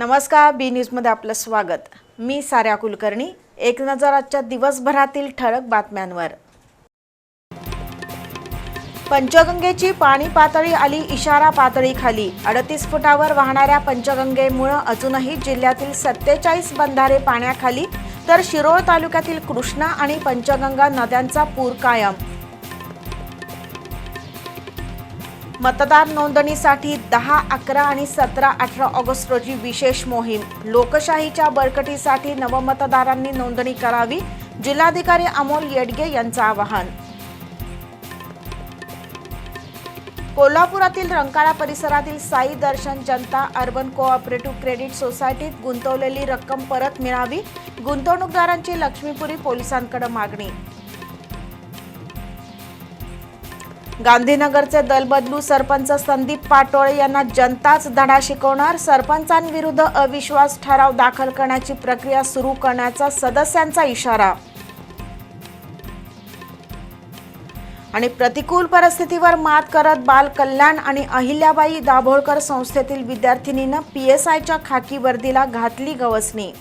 नमस्कार बी न्यूजमध्ये आपलं स्वागत. मी साऱ्या कुलकर्णी. एक नजर आजच्या दिवसभरातील ठळक बातम्यांवर. पंचगंगेची पाणी पातळी आली इशारा पातळी खाली अडतीस फुटावर वाहणाऱ्या पंचगंगेमुळं अजूनही जिल्ह्यातील सत्तेचाळीस बंधारे पाण्याखाली तर शिरोळ तालुक्यातील कृष्णा आणि पंचगंगा नद्यांचा पूर कायम. मतदार नोंदणीसाठी दहा अकरा आणि सतरा अठरा ऑगस्ट रोजी विशेष मोहीम. लोकशाहीच्या बळकटीसाठी नवमतदारांनी नोंदणी करावी जिल्हाधिकारी अमोल येडगे यांचं आवाहन. कोल्हापुरातील रंकाळा परिसरातील Sai Darshan Janata urban cooperative credit सोसायटीत गुंतवलेली रक्कम परत मिळावी गुंतवणूकदारांची लक्ष्मीपुरी पोलिसांकडे मागणी. गांधीनगरचे दलबदलू सरपंच संदीप पाटोळे यांना जनताच धडा शिकवणार. सरपंचांविरुद्ध अविश्वास ठराव दाखल करण्याची प्रक्रिया सुरू करण्याचा सदस्यांचा इशारा. आणि प्रतिकूल परिस्थितीवर मात करत बाल कल्याण आणि अहिल्याबाई दाभोळकर संस्थेतील विद्यार्थिनीनं पी एस आयच्या खाकी वर्दीला घातली गवसणी.